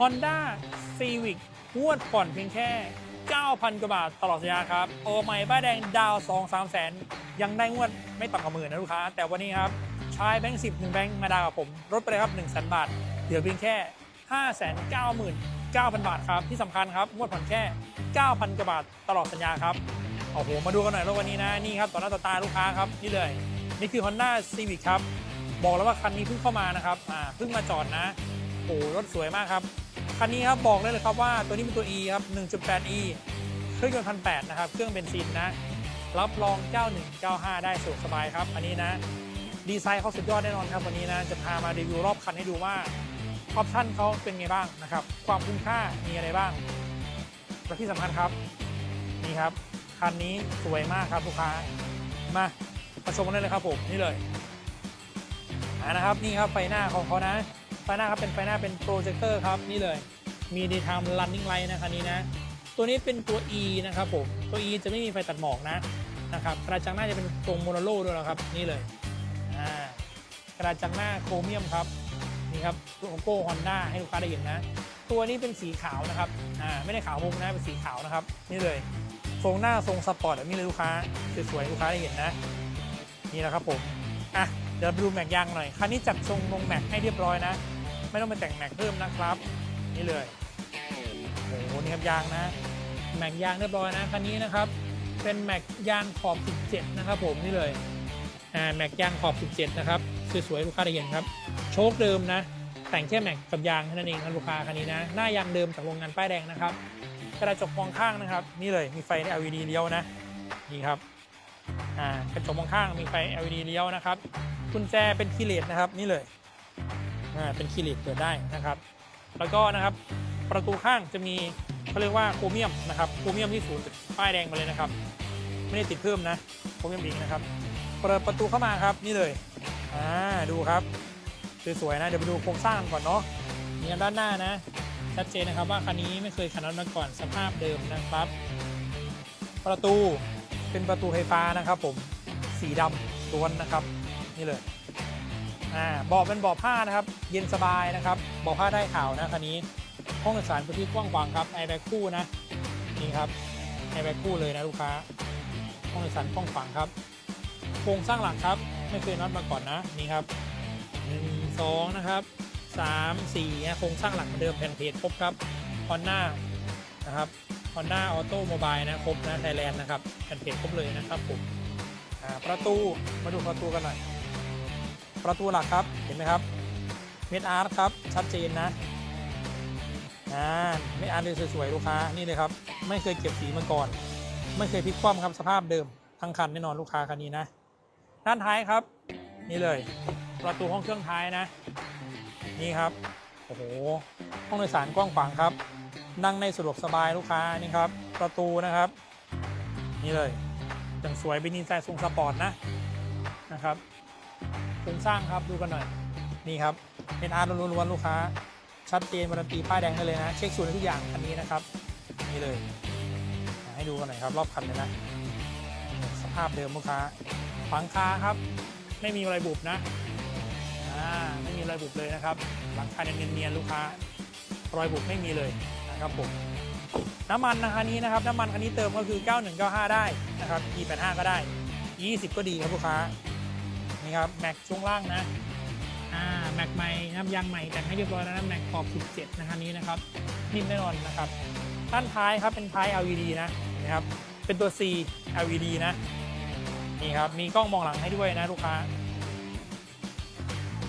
Honda Civic งวดผ่อนเพียงแค่ 9,000 กว่าบาทตลอดสัญญาครับ โอใหม่ป้ายแดงดาว 2 3 แสน ยังได้งวดไม่ต่ำกว่าหมื่นนะลูกค้า แต่วันนี้ครับใช้แบงค์สิบหนึ่งแบงค์มาดาวกับผมลดไปเลยครับ 1 0 0 0 0 0บาท เหลือเพียงแค่ 5 9 9 0 0 0 บาทครับ ที่สำคัญครับ งวดผ่อนแค่ 9,000 กว่าบาทตลอดสัญญาครับโอ้โหมาดูกันหน่อยรถวันนี้นะนี่ครับต่อหน้าต่อตาลูกค้าครับนี่เลย นี่คือ Honda Civic ครับบอกแล้วว่าคันนี้เพิ่งเข้ามานะครับอ่าเพิ่งมาจอดนะโอ้รถสวยมากครับ คันนี้ครับบอกได้เลยครับว่าตัวนี้เป็นตัว E ครับ 1.8E เครื่องยนต์พันแนะครับ เครื่องเบนซินนะ รับรอง 9195 ได้สะดวกสบายครับ อันนี้นะ ดีไซน์เขาสุดยอดแน่นอนครับวันนี้นะ จะพามารีวิวรอบคันให้ดูว่าออปชั่นเขาเป็นไงบ้างนะครับ ความคุ้มค่ามีอะไรบ้าง และที่สำคัญครับ นี่ครับ คันนี้สวยมากครับลูกค้า มามาชมกันได้เลยครับผม นี่เลยนะครับ นี่ครับไฟหน้าของเขานะ ไฟหน้าครับเป็นไฟหน้าเป็นโปรเจคเตอร์ครับนี่เลยมีดีทาม running light นะคันนี้นะ ตัวนี้เป็นตัว E นะครับผมตัว E จะไม่มีไฟตัดหมอกนะนะครับกระจังหน้าจะเป็นตรงโมโนโลด้วยนะครับนี่เลยอ่ากระจังหน้าโครเมียมครับนี่ครับโลโก้ฮอนด้าให้ลูกค้าได้เห็นนะ ตัวนี้เป็นสีขาวนะครับอ่าไม่ได้ขาวมุกนะเป็นสีขาวนะครับ นี่เลยทรงหน้าทรงสปอร์ตแบบนี้เลยลูกค้าสวยๆลูกค้าได้เห็นนะ นี่แหละครับผมอะเดี๋ยวไปดูแม็กยางหน่อยคันนี้จัดทรงลงแม็กให้เรียบร้อยนะ ไม่ต้องไปแต่งแม็กเพิ่มนะครับ นี่เลยโอ้โหนี่ครับยางนะแม็กยางเรียบร้อยนะคันนี้นะครับ เป็นแม็กยางขอบ 17 นะครับ ผมนี่เลยอ่าแม็กยางขอบ 17 นะครับสวยๆลูกค้าได้เห็นครับ โชคเดิมนะ แต่งแค่แม็กกับยางเท่านั้นเองครับลูกค้าคันนี้นะหน้ายางเดิมจากโรงงานป้ายแดงนะครับกระจกมองข้างนะครับ นี่เลยมีไฟ LED เลี้ยวนะนี่ครับอ่ากระจกมองข้างมีไฟ LED เลี้ยวนะครับกุญแจเป็นคีเลสนะครับ นี่เลย อ่าเป็นคีย์เลสเปิดได้นะครับ แล้วก็นะครับประตูข้างจะมีเขาเรียกว่าโครเมียมนะครับโครเมียมที่ศูนย์ป้ายแดงมาเลยนะครับ ไม่ได้ติดเพิ่มนะโครเมียมอีกนะครับเปิดประตูเข้ามาครับนี่เลยอ่าดูครับสวยๆนะเดี๋ยวไปดูโครงสร้างก่อนเนาะมีด้านหน้านะชัดเจนนะครับว่าคันนี้ไม่เคยขันน็อตมาก่อนสภาพเดิมนะครับ ประตูเป็นประตูไฟฟ้านะครับ ผมสีดำล้วนนะครับ นี่เลย อ่าเบาะเป็นเบาะผ้านะครับ เย็นสบายนะครับเบาะผ้าได้ข่าวนะคันนี้ ห้องโดยสารพื้นที่กว้างขวางครับไอแบ็คคู่นะนี่ครับไอแบ็คคู่เลยนะลูกค้า ห้องโดยสารกว้างขวางครับ โครงสร้างหลักครับ ไม่เคยน็อตมาก่อนนะนี่ครับหนึ่งสองนะครับสามสี่นะโครงสร้างหลักเหมือนเดิมแผ่นเพจครบครับฮอนด้านะครับฮอนด้าออโต้โมบายนะครบนะไทยแลนด์นะครับแผ่นเพจครบเลยนะครับผมอ่าประตูมาดูประตูกันหน่อย ประตูหลักครับเห็นไหมครับเม็ดอาร์ตครับชัดเจนนะอ่าเม็ดอาร์ตเลยสวยๆลูกค้านี่เลยครับไม่เคยเก็บสีมาก่อน ไม่เคยพลิกคว่ำครับสภาพเดิมทั้งคันแน่นอนลูกค้าคันนี้นะ ด้านท้ายครับ นี่เลย ประตูห้องเครื่องท้ายนะ นี่ครับโอ้โหห้องโดยสารกว้างขวางครับ นั่งในสะดวกสบายลูกค้านี่ครับ ประตูนะครับ นี่เลยอย่างสวยเป็นดีไซน์ทรงสปอร์ตนะนะครับ โครงสร้างครับดูกันหน่อย นี่ครับ เป็นอาร์ตล้วนๆลูกค้า ชัดเจนการันตีป้ายแดงได้เลยนะ เช็คสูตรทุกอย่างคันนี้นะครับนี่เลย ให้ดูกันหน่อยครับ รอบคันเลยนะสภาพเดิมลูกค้าฝังคาครับ ไม่มีอะไรบุบนะไม่มีรอยบุบเลยนะครับหลังคาเนียนๆลูกค้า รอยบุบไม่มีเลยนะครับผมน้ำมันนะคันนี้นะครับน้ำมันคันนี้เติมก็คือ 9195 ได้นะครับ E85 ก็ได้ 20 ก็ดีครับลูกค้า นี่ครับแม็กช่วงล่างนะอ่าแม็กใหม่นะครับยางใหม่แต่งให้เรียบร้อยแล้วนะแม็กขอบ17นะคันนี้นะครับนิ่มแน่นอนนะครับด้านท้ายครับเป็นท้าย LED นะนะครับเป็นตัว C LED นะนี่ครับมีกล้องมองหลังให้ด้วยนะลูกค้า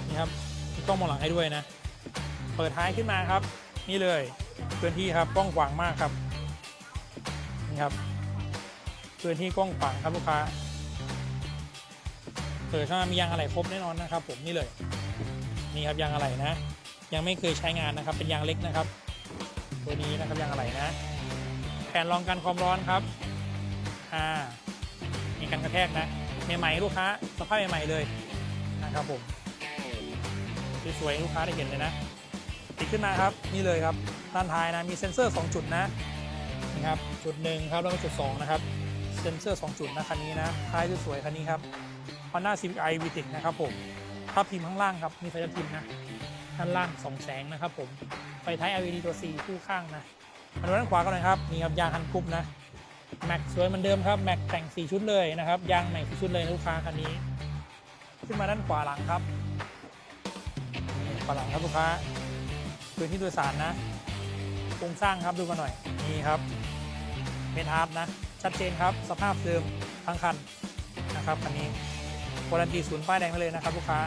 นี่ครับมีกล้องมองหลังให้ด้วยนะ เปิดท้ายขึ้นมาครับ นี่เลยพื้นที่ครับกว้างขวางมากครับนี่ครับพื้นที่กว้างขวางครับลูกค้า เปิดเข้ามามียางอะไหล่ครบแน่นอนนะครับผมนี่เลยนี่ครับยางอะไหล่นะ ยังไม่เคยใช้งานนะครับเป็นยางเล็กนะครับ ตัวนี้นะครับยางอะไหล่นะ แผ่นรองกันความร้อนครับอ่ามีกันกระแทกนะใหม่ๆลูกค้าสภาพใหม่ๆเลยนะครับผมสวยๆลูกค้าได้เห็นเลยนะติดขึ้นมาครับนี่เลยครับด้านท้ายนะมีเซ็นเซอร์ 2 จุดนะนี่ครับจุดหนึ่งครับแล้วก็จุด2นะครับเซ็นเซอร์ 2 จุดนะคันนี้นะท้ายสวยๆคันนี้ครับ Honda Civic i VTEC นะครับผมทับทิมข้างล่างครับมีไฟทับทิมนะด้านล่างสองแสงนะครับผมไฟท้าย LED ตัว C คู่ข้างนะมาดูด้านขวากันหน่อยครับนี่ครับยางคันคุบนะแม็กสวยเหมือนเดิมครับแม็กแต่ง 4 ชุดเลยนะครับยางใหม่ชุดเลยลูกค้าคันนี้ ขึ้นมาด้านขวาหลังครับนี่ขวาหลังครับลูกค้าพื้นที่โดยสารนะโครงสร้างครับดูกันหน่อยนี่ครับเมทอาร์ตนะชัดเจนครับสภาพเดิมทั้งคันนะครับคันนี้ การันตีศูนย์ป้ายแดงไปเลยนะครับลูกค้า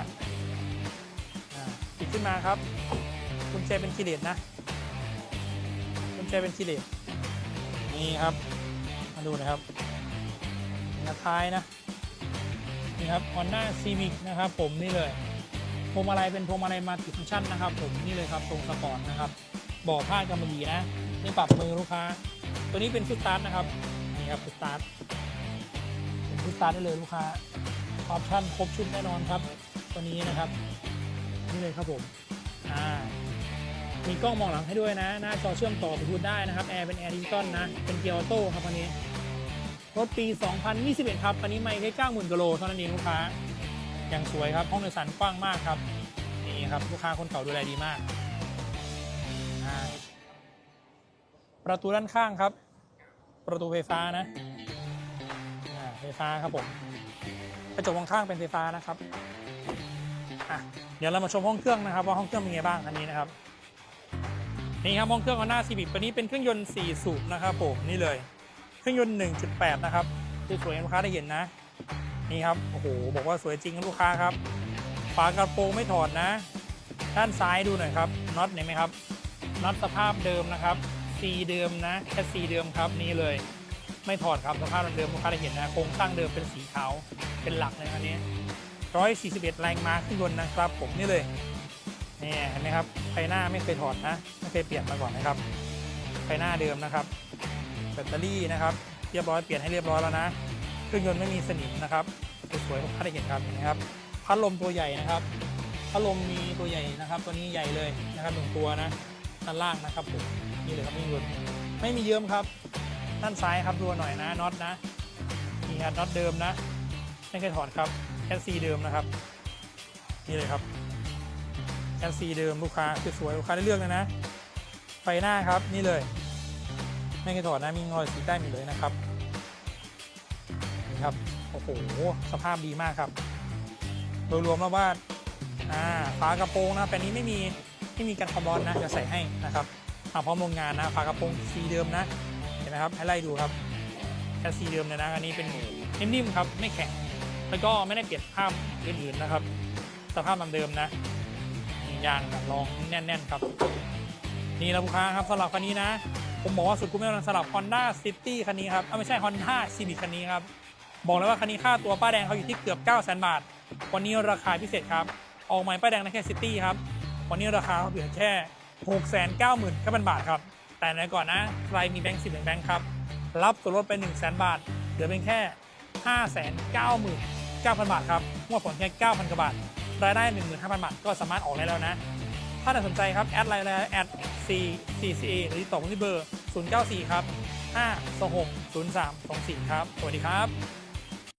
ปิดขึ้นมาครับกุญแจเป็นคีเลสนะกุญแจเป็นคีเลสนี่ครับ มาดูนะครับนี่ครับท้ายนะนี่ครับ Honda Civic นะครับ ผมนี่เลยพวงมาลัยเป็นพวงมาลัยมาติฟังก์ชันนะครับ ผมนี่เลยครับตรงสปอร์ตนะครับเบอผ้ากำมะหยี่นะนี่ปรับมือลูกค้า ตัวนี้เป็นฟุตสตาร์ทนะครับนี่ครับฟุตสตาร์ทเป็นฟุตสตาร์ทได้เลยลูกค้า ออปชั่นครบชุดแน่นอนครับ ตัวนี้นะครับ นี่เลยครับผมอ่ามีกล้องมองหลังให้ด้วยนะ หน้าจอเชื่อมต่อบลูทูธได้นะครับแอร์เป็นแอร์ดิจิตอลนะ เป็นเกียร์ออโต้ครับคันนี้รถปี 2021 ครับอันนี้ไม่แค่90,000กิโลเท่านั้นเองลูกค้าอย่างสวยครับ ห้องโดยสารกว้างมากครับ นี่ครับ ลูกค้าคนเก่าดูแลดีมากอ่าประตูด้านข้างครับ ประตูไฟฟ้านะอ่าไฟฟ้าครับผม กระจกมองข้างเป็นไฟฟ้านะครับอะเดี๋ยวเรามาชมห้องเครื่องนะครับ ว่าห้องเครื่องเป็นไงบ้างอันนี้นะครับ นี่ครับห้องเครื่อง Honda Civic ตัวนี้เป็นเครื่องยนต์4สูบนะครับผมนี่เลย เครื่องยนต์ 1.8 นะครับสวยๆลูกค้าได้เห็นนะ นี่ครับโอ้โหบอกว่าสวยจริงลูกค้าครับฝากระโปรงไม่ถอดนะ ด้านซ้ายดูหน่อยครับน็อตเห็นไหมครับน็อตสภาพเดิมนะครับซีเดิมนะแค่ซีเดิมครับนี่เลย ไม่ถอดครับสภาพเดิมลูกค้าได้เห็นนะโครงสร้างเดิมเป็นสีขาวเป็นหลักเลยคันนี้ 141 แรงม้าขึ้นยนต์นะครับผมนี่เลยนี่เห็นไหมครับไฟหน้าไม่เคยถอดนะไม่เคยเปลี่ยนมาก่อนนะครับไฟหน้าเดิมนะครับ แบตเตอรี่นะครับ เรียบร้อยเปลี่ยนให้เรียบร้อยแล้วนะเครื่องยนต์ไม่มีสนิมนะครับสวยๆผมถ้าได้เห็นครับเห็นไหมครับพัดลมตัวใหญ่นะครับพัดลมมีตัวใหญ่นะครับ ตัวนี้ใหญ่เลยนะครับหนึ่งตัวนะด้านล่างนะครับผมนี่เลยครับไม่มีหลุดไม่มีเยิ้มครับ ด้านซ้ายครับดูหน่อยนะน็อตนะนี่ครับน็อตเดิมนะไม่เคยถอดครับแคสซีเดิมนะครับนี่เลยครับแคสซีเดิมลูกค้าสวยๆลูกค้าได้เลือกเลยนะไฟหน้าครับนี่เลยไม่เคยถอดนะมีรอยสีแต้มอยู่เลยนะครับนี่ครับโอ้โหสภาพดีมากครับ โดยรวมแล้วว่าอ่าฝากระโปรงนะแต่นี้ไม่มีไม่มีกันความร้อนนะจะใส่ให้นะครับมาพร้อมโรงงานนะฝากระโปรงสีเดิมนะ นไหมครับ ให้ไล่ดูครับแค่สีเดิมเลยนะอันนี้เป็นนิ่มๆครับ ไม่แข็ง แล้วก็ไม่ได้เปลี่ยนภาพอื่นๆนะครับ สภาพเดิมนะยางรองแน่นๆครับ นี่นะลูกค้าครับสำหรับคันนี้นะ ผมบอกว่าสุดคุ้มแน่นอนสำหรับ Honda City คันนี้ครับไม่ใช่ Honda Civic คันนี้ครับ บอกเลยว่าคันนี้ค่าตัวป้าแดงเขาอยู่ที่เกือบ 9 0 0 0 0 บาท วันนี้ราคาพิเศษครับออกใหม่ป้าแดงในแค่ City ครับวันนี้ราคาเขาเหลือแค่ 6 9 9 0 0 0 0บาทครับ แต่ในก่อนนะ ใครมีแบงค์สิบแบงค์ครับ รับส่วนลดไป1 0 0 0 0 0บาท เหลือเป็นแค่ 5 9 9 0 0 0 บาทครับงวดผลแค่ 9,000 กว่าบาท รายได้ 15,000 บาท ก็สามารถออกได้แล้วนะ ถ้าสนใจครับ แอดไลน์เลยแอด C C C A หรือติดต่อผมที่เบอร์ 094 ครับ 5 2 6 0 3 2 4 ครับ สวัสดีครับ